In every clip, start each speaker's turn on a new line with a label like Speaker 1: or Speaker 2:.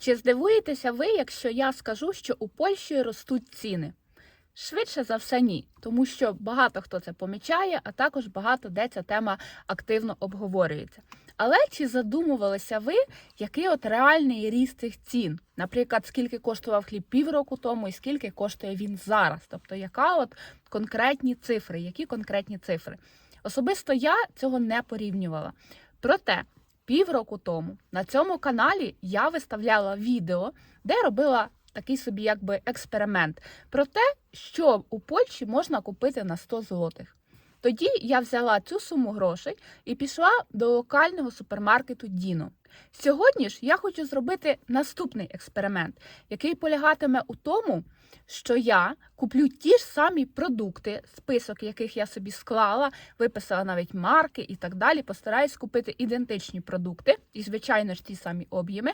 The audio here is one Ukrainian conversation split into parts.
Speaker 1: Чи здивуєтеся ви, якщо я скажу, що у Польщі ростуть ціни? Швидше за все, ні, тому що багато хто це помічає, а також багато де ця тема активно обговорюється. Але чи задумувалися ви, який от реальний ріст цих цін? Наприклад, скільки коштував хліб півроку тому і скільки коштує він зараз? Тобто, яка от конкретні цифри, які конкретні цифри? Особисто я цього не порівнювала. Проте півроку тому на цьому каналі я виставляла відео, де робила такий собі якби експеримент про те, що у Польщі можна купити на 100 злотих. Тоді я взяла цю суму грошей і пішла до локального супермаркету Діно. Сьогодні ж я хочу зробити наступний експеримент, який полягатиме у тому, що я куплю ті ж самі продукти, список яких я собі склала, виписала навіть марки і так далі. Постараюсь купити ідентичні продукти, і, звичайно ж, ті самі об'єми,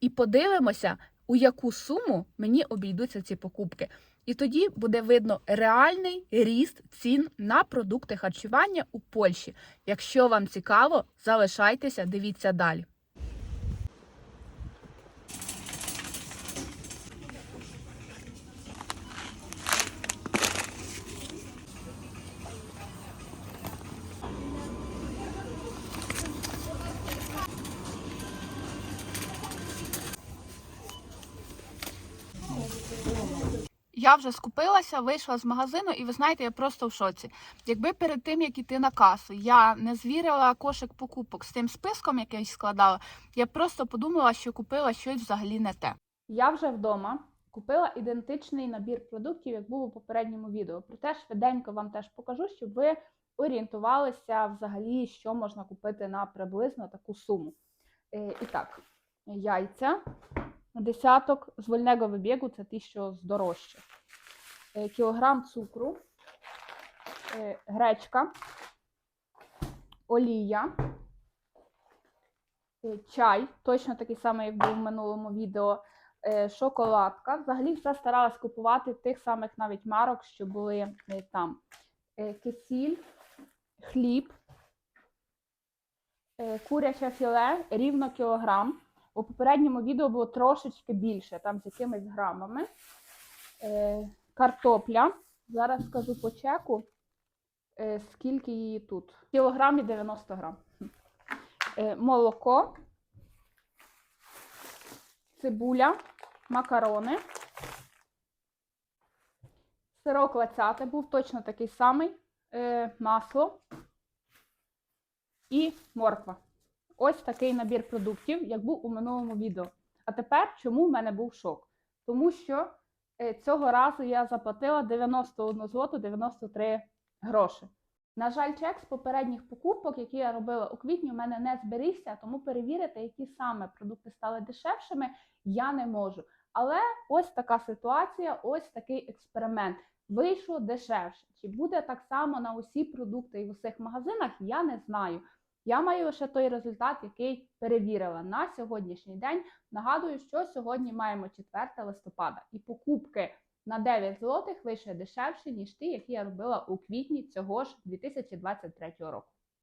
Speaker 1: і подивимося, у яку суму мені обійдуться ці покупки. І тоді буде видно реальний ріст цін на продукти харчування у Польщі. Якщо вам цікаво, залишайтеся, дивіться далі. Я вже скупилася, вийшла з магазину, і ви знаєте, я просто в шоці. Якби перед тим, як іти на касу, я не звірила кошик покупок з тим списком, який я складала, я просто подумала, що купила щось взагалі не те. Я вже вдома купила ідентичний набір продуктів, як був у попередньому відео. Проте швиденько вам теж покажу, щоб ви орієнтувалися взагалі, що можна купити на приблизно таку суму. Е, І так, яйця. Десяток з вольного вибігу це ті, що здорожче. Е, Кілограм цукру, е, гречка, олія, е, чай, точно такий самий, як був в минулому відео, шоколадка. Взагалі все старалась купувати тих самих навіть марок, що були там. Кисіль, хліб, куряче філе, рівно кілограм. У попередньому відео було трошечки більше, там з якимись грамами. Е, картопля. Зараз скажу по чеку, е, скільки її тут. В кілограмі 90 грам. Е, молоко, цибуля, макарони. Сирок лацяти був точно такий самий. Е, масло і морква. Ось такий набір продуктів, як був у минулому відео. А тепер чому в мене був шок? Тому що е, цього разу я заплатила 91 злоту 93 гроші. На жаль, чек з попередніх покупок, які я робила у квітні, у мене не зберігся, тому перевірити, які саме продукти стали дешевшими, я не можу. Але ось така ситуація, ось такий експеримент. Вийшло дешевше. Чи буде так само на усі продукти і в усіх магазинах, я не знаю. Я маю лише той результат, який перевірила на сьогоднішній день. Нагадую, що сьогодні маємо 4 листопада, і покупки на 9 злотих вийшли дешевші, ніж ті, які я робила у квітні цього ж 2023 року.